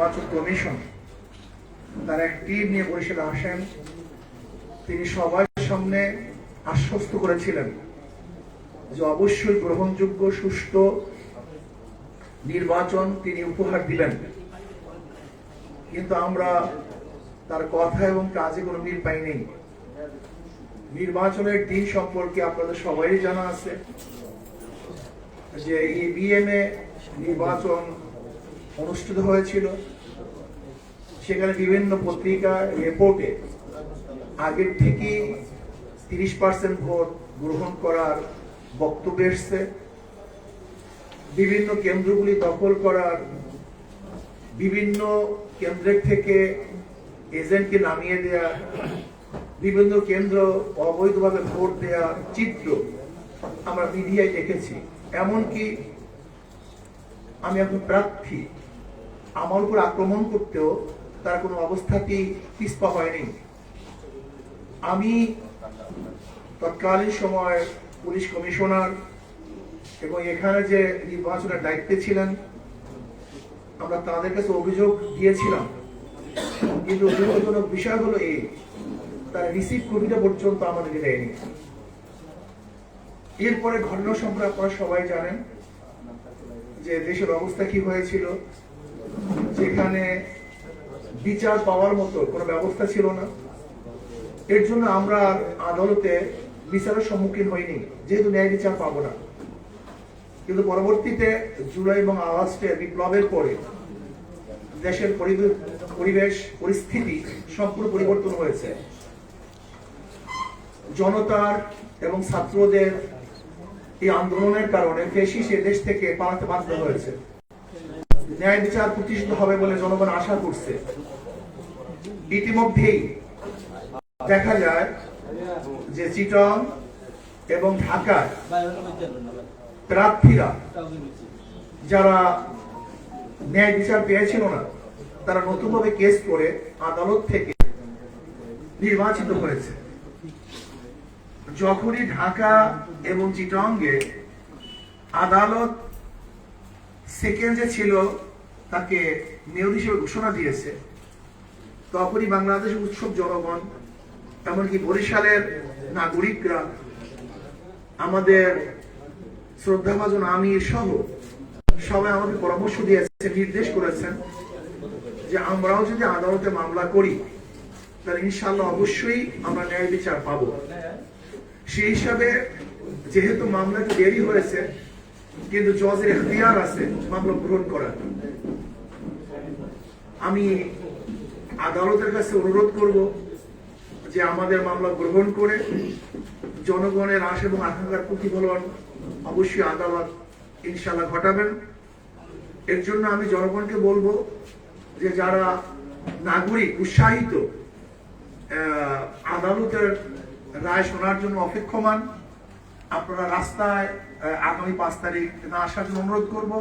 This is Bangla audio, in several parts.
নির্বাচন কমিশন, তার এক টিম নিয়ে বরিশালে আসেন। তিনি সবার সামনে আশ্বস্ত করেছিলেন যে অবশ্যই গ্রহণযোগ্য, সুষ্ঠু নির্বাচন তিনি উপহার দিবেন। কিন্তু আমরা তার কথা এবং কাজে কোনো মিল পাইনি নির্বাচনের দিন সম্পর্কে আপনাদের সবাই জানা আছে যে ইভিএম এ নির্বাচন অনুষ্ঠিত হয়েছিল। সেখানে বিভিন্ন পত্রিকা রিপোর্টে আগের থেকে তিরিশ পার্সেন্ট ভোট গ্রহণ করার বক্তব্য এসছে। বিভিন্ন কেন্দ্রগুলি দখল করার, বিভিন্ন কেন্দ্রের থেকে এজেন্টকে নামিয়ে দেয়া, বিভিন্ন কেন্দ্র অবৈধভাবে ভোট দেওয়ার চিত্র আমরা মিডিয়ায় দেখেছি। এমনকি আমি এখন প্রার্থী, আমার উপর আক্রমণ করতেও তার কোনো অবস্থাতেই পিছপা হয়নি। আমি তৎকালীন সময় পুলিশ কমিশনার এবং এখানে যে নির্বাচনের দায়িত্বে ছিলেন, আমরা তাদের কাছে অভিযোগ দিয়েছিলাম। কিন্তু দুঃখজনক বিষয় হলো এই, তারা রিসিভ কপিটা পর্যন্ত আমাদেরকে দেয়নি। এরপরে ঘটনা সম্পর্কে আপনারা সবাই জানেন যে দেশের অবস্থা কি হয়েছিল। যেখানে বিচার পাওয়ার মতো কোনো ব্যবস্থা ছিল না। এর জন্য আমরা আদালতে বিচারের সম্মুখীন হইনি, যেহেতু ন্যায় বিচার পাবো না। কিন্তু পরবর্তীতে জুলাই এবং আগস্টে বিপ্লবের পরে দেশের পরিবেশ, পরিস্থিতি সম্পূর্ণ পরিবর্তন হয়েছে। জনতার এবং ছাত্রদের এই আন্দোলনের কারণে বেশি সে দেশ থেকে পালাতে বাধ্য হয়েছে। ন্যায় বিচার প্রতিষ্ঠিত হবে বলে জনগণ আশা করছে। ইতিমধ্যেই দেখা যায় যে চিটং এবং ঢাকায় প্রার্থীরা যারা ন্যায় বিচার পেয়েছিল না, তারা নতুনভাবে কেস করে আদালত থেকে নির্বাচিত হয়েছে। যখনই ঢাকা এবং চিটঙ্গে আদালত সেকেন্ড যে ছিল, তাকে মেয়র হিসেবে ঘোষণা দিয়েছে। তখনই বাংলাদেশ উৎসব জনগণ, এমনকি বরিশালের নাগরিকরা, আমাদের শ্রদ্ধাভাজন আমির সহ সবাই আমাকে পরামর্শ দিয়েছে, নির্দেশ করেছেন যে আমরাও যদি আদালতে মামলা করি, তাহলে ইনশাল্লাহ অবশ্যই আমরা ন্যায় বিচার পাবো। সেই হিসাবে যেহেতু মামলাটি দেরি হয়েছে কিন্তু জজের এখতিয়ার আছে মামলা গ্রহণ করার। আমি আদালতের কাছে অনুরোধ করব যে আমাদের মামলা গ্রহণ করে জনগণের আশ এবং আকাঙ্ক্ষার প্রতিফলন অবশ্যই আদালত ইনশাল্লাহ ঘটাবেন। এর জন্য আমি জনগণকে বলব যে যারা নাগরিক, উৎসাহিত আদালতের রায় শোনার জন্য অপেক্ষমান আপনারা রাস্তায় আগামী পাঁচ তারিখ না আসার জন্য অনুরোধ করব।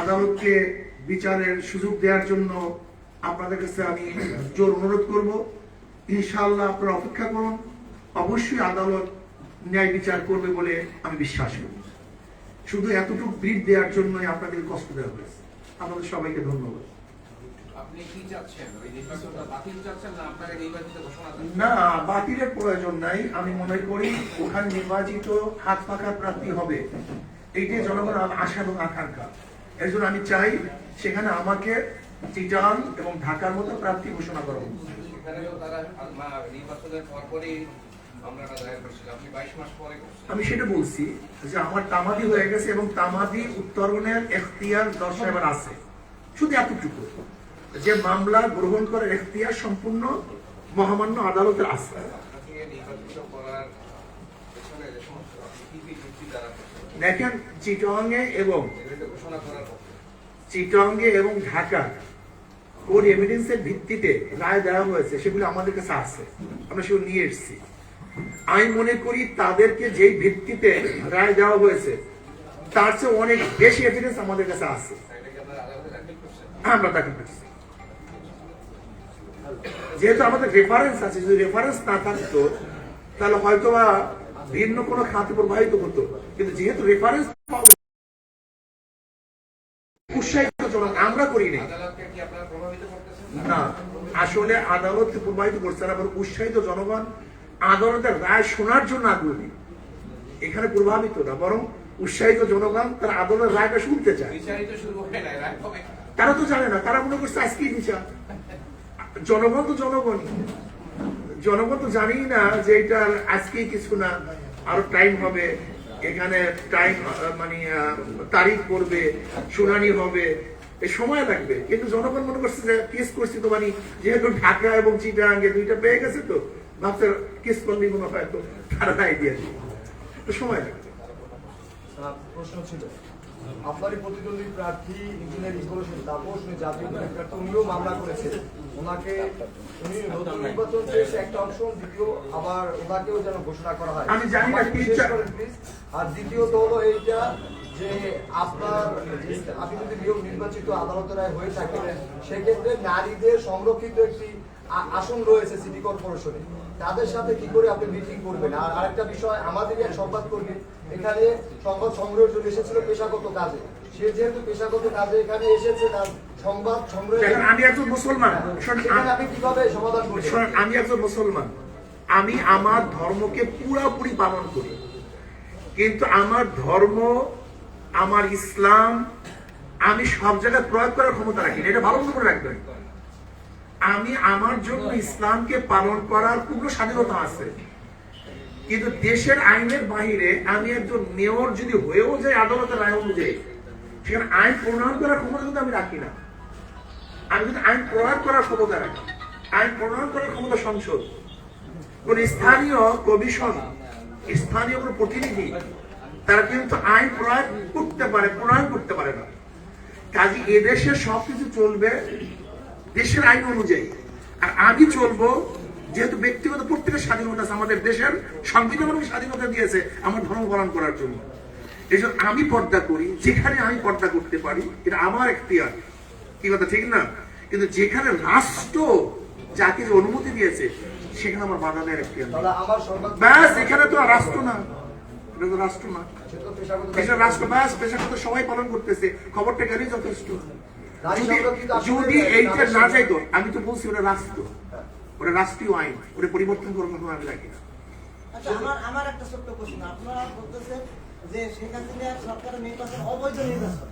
আদালতকে বিচারের সুযোগ দেওয়ার জন্য আপনাদের কাছে আমি জোর অনুরোধ করব। ইনশাআল্লাহ আপনারা অপেক্ষা করুন। অবশ্যই আদালত ন্যায় বিচার করবে বলে আমি বিশ্বাস করি। শুধু এতটুকু ব্রিফ দেওয়ার জন্যই আপনাদের কষ্ট দেওয়া হয়েছে। আপনাদের সবাইকে ধন্যবাদ আপনি কি চাচ্ছেন ওই নির্বাচনটা বাতিল চাচ্ছেন না বাতিলের প্রয়োজন নাই। আমি মনে করি ওখানে নির্বাচিত হাত প্রার্থী হবে। এইটাই জনগণ আশা এবং আকাঙ্ক্ষা। এর জন্য আমি চাই সেখানে আমাকে চিটাং এবং ঢাকার মতো প্রার্থী ঘোষণা করা হোক। আমি সেটা বলছি যে আমার তামাদি হয়ে গেছে এবং তামাদি উত্তরণের এখতিয়ার দশ এবার আছে। শুধু এতটুকু। যে মামলা গ্রহণ করার এখতিয়ার সম্পূর্ণ মহামান্য আদালতের আছে। দেখেন, চিটংয়ে এবং চিটংগে এবং ঢাকা কোন এভিডেন্সের ভিত্তিতে রায় দেওয়া হয়েছে সেগুলো আমাদের কাছে আছে। আমরা সেগুলো নিয়ে এসেছি। আমি মনে করি তাদেরকে যেই ভিত্তিতে রায় দেওয়া হয়েছে, তার চেয়ে অনেক বেশি এভিডেন্স আমাদের কাছে আছে। দাখিল আমরা তাকে পেয়েছি যেহেতু আমাদের রেফারেন্স আছে যদি রেফারেন্স না থাকতো তাহলে হয়তো বা ভিন্ন কোনো খাতে প্রবাহিত হতো। কিন্তু যেহেতু রেফারেন্স উৎসাহিত আমরা করি নাই। আদালতকে কি আপনারা প্রভাবিত করতেছেন? না। আসলে আদালতকে প্রবাহিত করছে না উৎসাহিত জনগণ আদালতের রায় শোনার জন্য আগ্রহী। এখানে প্রভাবিত না বরং উৎসাহিত জনগণ তারা আদালতের রায়টা শুনতে চায়। তারা তো জানে না তারা মনে করছে আজকেই বিচার। জনগণ তো জনগণই জনগণ তো জানেই না যে এটা আজকেই কিছু না, আরও টাইম হবে। এখানে টাইম মানে তারিখ করবে শুনানি হবে। সময় লাগবে। কিন্তু জনগণ মনে করছে যে কেস করছি তো মানে যেহেতু ঢাকা এবং চিটাঙ্গে দুইটা পেয়ে গেছে তো, ভাবছে কেস করলেই মনে হয় তো তারা দিয়ে সময় লাগবে। প্রশ্ন ছিল আপনারই প্রতিদ্বন্দ্বী প্রার্থী ইঞ্জিনিয়ার তাপস জাতীয় প্রার্থী উনিও মামলা করেছেন ওনাকে উনি নতুন নির্বাচন একটা অংশ দ্বিতীয় আবার ওনাকেও যেন ঘোষণা করা হয় আমি জানি না। আর দ্বিতীয়ত হলো এইটা যে আপনার আপনি যদি নিয়োগ নির্বাচিত আদালতের রায় হয়ে থাকেন সেক্ষেত্রে নারীদের সংরক্ষিত একটি আসন রয়েছে সিটি কর্পোরেশনে। তাদের সাথে কি করে আপনি মিটিং করবেন? আর আরেকটা বিষয় এক সংবাদ কর্মী এখানে সংবাদ সংগ্রহের জন্য এসেছিল পেশাগত কাজে। সে যেহেতু পেশাগত কাজে এখানে এসেছে তার সংবাদ সংগ্রহ আমি একজন মুসলমান। আপনি কীভাবে সমাধান আমি একজন মুসলমান। আমি আমার ধর্মকে পুরাপুরি পালন করি। কিন্তু আমার ধর্ম আমার ইসলাম আমি সব জায়গায় প্রয়োগ করার ক্ষমতা রাখি এটা ভালো মনে করে রাখবেন। আমি আমার জন্য ইসলামকে পালন করার পূর্ণ স্বাধীনতা আছে। কিন্তু দেশের আইনের বাহিরে আমি একজন মেয়র যদি হয়েও যাই আদালতের রায় অনুযায়ী, সেখানে আইন প্রণয়ন করার ক্ষমতা কিন্তু আমি রাখি না। আমি কিন্তু আইন প্রয়োগ করার ক্ষমতা রাখি। আইন প্রণয়ন করার ক্ষমতা সংসদ। কোন স্থানীয় কমিশন, স্থানীয় কোন প্রতিনিধি তারা কিন্তু আইন প্রয়োগ করতে পারে প্রণয়ন করতে পারে না। কাজে এদেশে সবকিছু চলবে দেশের আইন অনুযায়ী। আর আমি চলবো যেহেতু ব্যক্তিগত প্রত্যেকের স্বাধীনতা আছে আমাদের দেশের সংবিধান আমাকে স্বাধীনতা দিয়েছে আমার ধর্ম পালন করার জন্য। এই জন্য আমি পর্দা করি যেখানে আমি পর্দা করতে পারি এটা আমার এখতিয়ার। কি কথা ঠিক না? কিন্তু যেখানে রাষ্ট্র যাকে অনুমতি দিয়েছে সেখানে আমার বাধা দেওয়ার এখতিয়ার ব্যাস এখানে তো আর রাষ্ট্র না। এটা তো রাষ্ট্র না সে তো পেশাগত এটা রাষ্ট্র ব্যাস পেশাগত সবাই পালন করতেছে। খবরটা গেলেই যথেষ্ট। যদি সংরক্ষিত আসনের যদি নারী এইটা না যাইতো আমি তো বলছি ওটা রাষ্ট্র। ওটা রাষ্ট্রীয় আইন। ওটা পরিবর্তন করার কথা আমি রাখি না। আচ্ছা আমার আমার একটা ছোট্ট প্রশ্ন। আপনারা বলতেছেন যে শেখ হাসিনা সরকারের নির্বাচন অবৈধ নির্বাচন।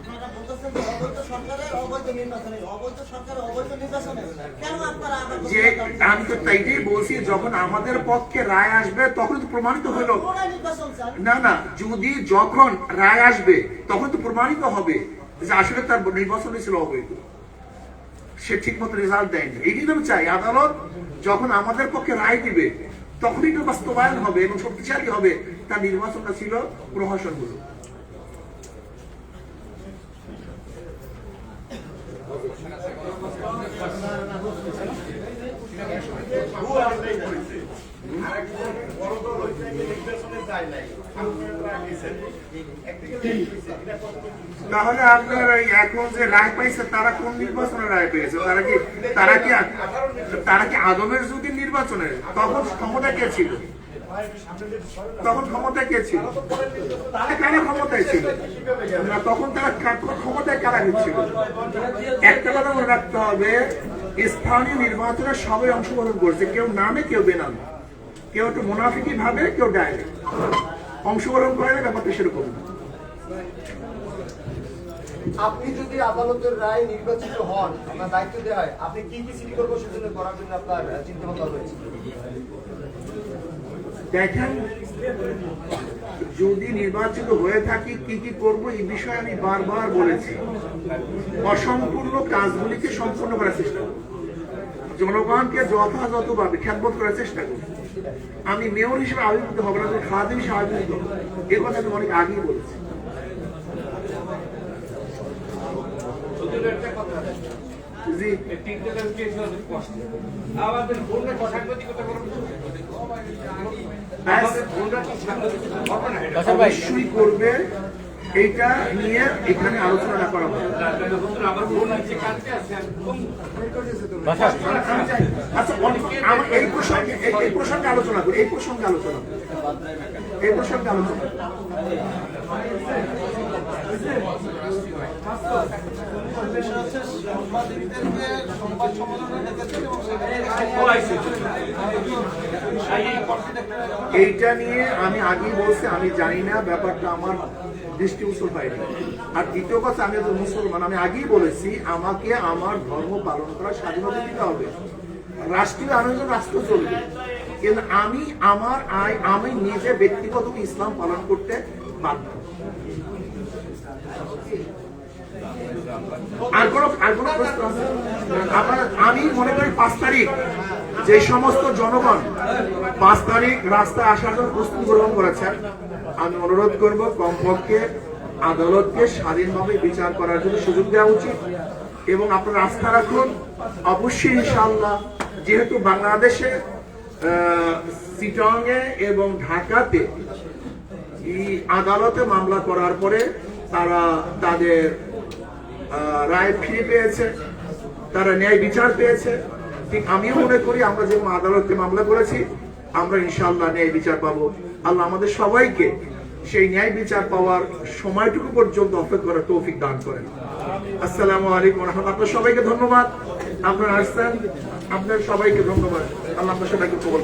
আপনারা বলতেছেন যে অবৈধ সরকারের অবৈধ নির্বাচনে অবৈধ সরকারের অবৈধ নির্বাচনে। কেন আপনারা যে আমি তো তাইটাই বলছি যখন আমাদের পক্ষে রায় আসবে তখন তো প্রমাণিত হলো। না না যদি যখন রায় আসবে তখন তো প্রমাণিত হবে যে আসলে তার নির্বাচন ছিল অবৈধ। সে ঠিক মতো রেজাল্ট দেয়নি। এইটাই তো আমি চাই আদালত যখন আমাদের পক্ষে রায় দিবে তখনই তো বাস্তবায়ন হবে এবং শক্তিশালী হবে তার নির্বাচনটা ছিল প্রহসন তাহলে আপনার এখন যে রায় পাইছে, তারা কোন নির্বাচনে রায় পেয়েছে? তারা কি তারা কি তারা কি আদমের যুগের নির্বাচনে তখন ক্ষমতা কে ছিল? তখন ক্ষমতা কে ছিল? কারা ক্ষমতায় ছিল? তখন তারা ক্ষমতায় কারা ছিল একটা কথা মনে রাখতে হবে, স্থানীয় নির্বাচনে সবাই অংশগ্রহণ করছে। কেউ নামে, কেউ বেনামে। কেউ একটু মুনাফিকি ভাবে, কেউ ডাইরেক্ট অংশগ্রহণ করে না, ব্যাপারটা সেরকম না। আপনি যদি আদালতের রায় নির্বাচিত হন, আপনার দায়িত্ব দেওয়া হয়, আপনি কি কি সিটি কর্পোরেশন জন্য করার জন্য আপনার চিন্তা ভাবনা রয়েছে? দেখেন যদি নির্বাচিত হয়ে থাকি কি কি করব এই বিষয়ে আমি বারবার বলেছি। অসম্পূর্ণ কাজগুলিকে সম্পূর্ণ করার চেষ্টা করব। জনগণকে যথাযথভাবে খ্যাতবোধ করার চেষ্টা করব। আমি মেয়র হিসেবে আবির্ভূত হব না আমি খাদিম হিসেবে আবির্ভূত হব। এ কথা আমি অনেক আগেই বলেছি। জি। আমাদের বোনরা কি সাংবাদিকতা করবে ব্যাস আমাদের বোনরা কি সাংবাদিকতা করবে না এটা অবশ্যই করবে। এইটা নিয়ে এখানে আলোচনা করা হবে। আচ্ছা অনেক- এই প্রসঙ্গে এই- এই প্রসঙ্গে আলোচনা করি এই প্রসঙ্গে আলোচনা এই প্রসঙ্গে আলোচনা করি। বিষয় হচ্ছে সাংবাদিকদেরকে সংবাদ সম্মেলনে ডেকেছেন এবং সেখানে এইটা নিয়ে আমি আগেই বলছি, আমি জানি না, ব্যাপারটা আমার দৃষ্টি উৎসল পাইনি আর দ্বিতীয় কথা, আমি তো মুসলমান, আমি আগেই বলেছি, আমাকে আমার ধর্ম পালন করার স্বাধীনতা দিতে হবে। রাষ্ট্রীয় আয়োজন রাষ্ট্র চলবে। কিন্তু আমি, আমার আয়, আমি নিজে ব্যক্তিগত ইসলাম পালন করতে বাধ্য। আর কোনো আর কোনো আমি মনে করি পাঁচ তারিখ। যে সমস্ত জনগণ পাঁচ তারিখ রাস্তায় আসার জন্য প্রস্তুতি গ্রহণ করেছেন, আমি অনুরোধ করব কমপক্ষে আদালতকে স্বাধীনভাবে বিচার করার জন্য সুযোগ দেওয়া উচিত এবং আপনারা আস্থা রাখুন, অবশ্যই ইনশাল্লাহ যেহেতু বাংলাদেশে সিটংয়ে এবং ঢাকাতে এই আদালতে মামলা করার পরে তারা তাদের রায় ফিরে পেয়েছে, তারা ন্যায় বিচার পেয়েছে। ঠিক আমিও মনে করি, আমরা যে আদালতে মামলা করেছি, আমরা ইনশাল্লাহ ন্যায় বিচার পাবো। আল্লাহ আমাদের সবাইকে সেই ন্যায় বিচার পাওয়ার সময়টুকু পর্যন্ত অপেক্ষা করার তৌফিক দান করেন। আসসালামু আলাইকুম রহমতুল্লাহ। আপনার সবাইকে ধন্যবাদ। আপনার আসছেন, আপনার সবাইকে ধন্যবাদ। আল্লাহ আপনার সবাইকে